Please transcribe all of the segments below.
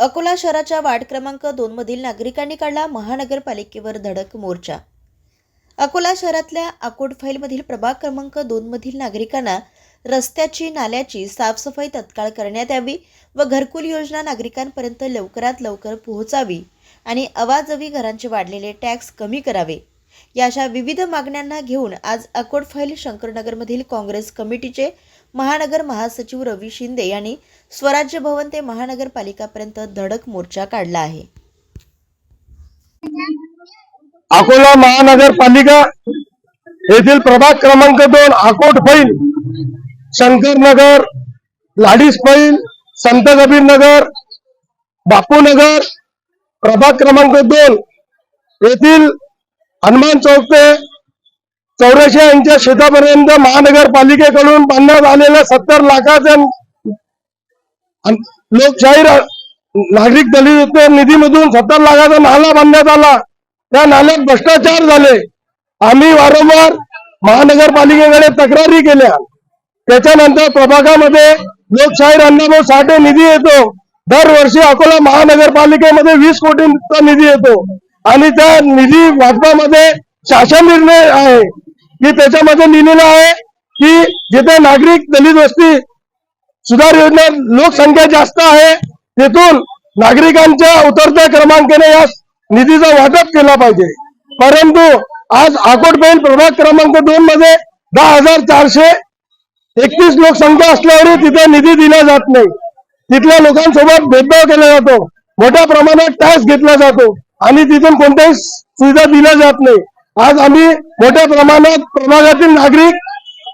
अकोला शहराच्या वार्ड क्रमांक दोन मधील नागरिकांनी काढला महानगरपालिकेवर धडक मोर्चा. अकोला शहरातल्या अकोट फाईलमधील प्रभाग क्रमांक दोन मधील नागरिकांना रस्त्याची नाल्याची साफसफाई तत्काळ करण्यात यावी व घरकुल योजना नागरिकांपर्यंत लवकरात लवकर पोहोचावी आणि अवाजवी घरांचे वाढलेले टॅक्स कमी करावे. या अशा विविध मागण्यांना घेऊन आज अकोट फाईल शंकरनगरमधील काँग्रेस कमिटीचे महानगर महासचिव रवी शिंदे यांनी स्वराज्य भवन ते महानगरपालिकापर्यंत धडक मोर्चा काढला आहे. अकोला महानगरपालिका येथील प्रभाग क्रमांक दोन आकोट फैल शंकरनगर लाडीस फैल संत कबीर नगर बापूनगर प्रभाग क्रमांक दोन येथील हनुमान चौक ते चौऱ्याऐंशी यांच्या शेतापर्यंत महानगरपालिकेकडून बांधण्यात आलेल्या सत्तर लाखाच्या अन- लोकशाही नागरिक दलित निधीमधून सत्तर लाखाचा नाला बांधण्यात आला. त्या नाल्यात भ्रष्टाचार झाले. आम्ही वारंवार महानगरपालिकेकडे तक्रारी केल्या. त्याच्यानंतर प्रभागामध्ये लोकशाहीर अण्णाभाऊ साठे निधी येतो. दरवर्षी अकोला महानगरपालिकेमध्ये वीस कोटींचा निधी येतो. आणि त्या निधी वाटपामध्ये शासन निर्णय आहे. की त्याच्यामध्ये लिहिलेलं आहे की जिथे नागरिक दलित वस्ती सुधार योजना लोकसंख्या जास्त आहे तिथून नागरिकांच्या उतरत्या क्रमांकाने या निधीचा वाटप केला पाहिजे. परंतु आज अकोटबेल प्रभाग क्रमांक दोन मध्ये दहा हजार चारशे एकतीस लोकसंख्या असल्यावरही तिथे निधी दिला जात नाही. तिथल्या लोकांसोबत भेदभाव केला जातो. मोठ्या प्रमाणात टॅक्स घेतला जातो. आणि तिथून कोणत्याही सुविधा दिल्या जात नाही. आज आम्ही मोठ्या प्रमाणात प्रभागातील नागरिक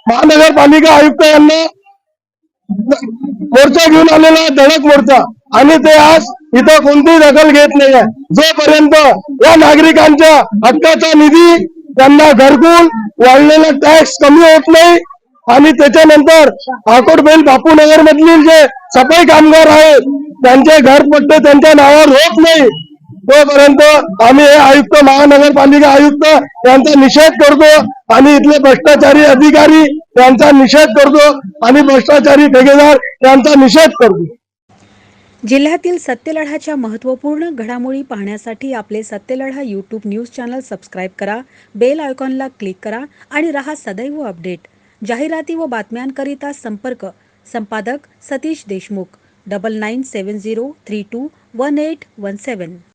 महानगरपालिका आयुक्त यांना मोर्चा घेऊन आलेला धडक मोर्चा. आणि ते आज इथं कोणतीही दखल घेत नाहीये. जोपर्यंत या नागरिकांच्या हक्काचा निधी त्यांना घरकुल वाढलेला टॅक्स कमी होत नाही आणि त्याच्यानंतर आकोटबेल बापूनगर मधील जे सफाई कामगार आहेत त्यांचे घरपट्टे त्यांच्या नावावर होत नाही. तोपर्यंत आम्ही हे आयुक्त महानगरपालिका आयुक्त यांचा निषेध करतो आणि इथले भ्रष्टाचारी अधिकारी यांचा निषेध करतो आणि भ्रष्टाचारी ठेकेदार यांचा निषेध करतो. जिल्ह्यातील सत्यलढाच्या महत्त्वपूर्ण घडामोडी पाहण्यासाठी आपले Satyaladha YouTube news channel subscribe करा बेल आयकॉनला क्लिक करा आणि रहा सदैव अपडेट जाहिराती व बातम्यांकरिता संपर्क संपादक Satish Deshmukh double nine seven zero three two one eight one seven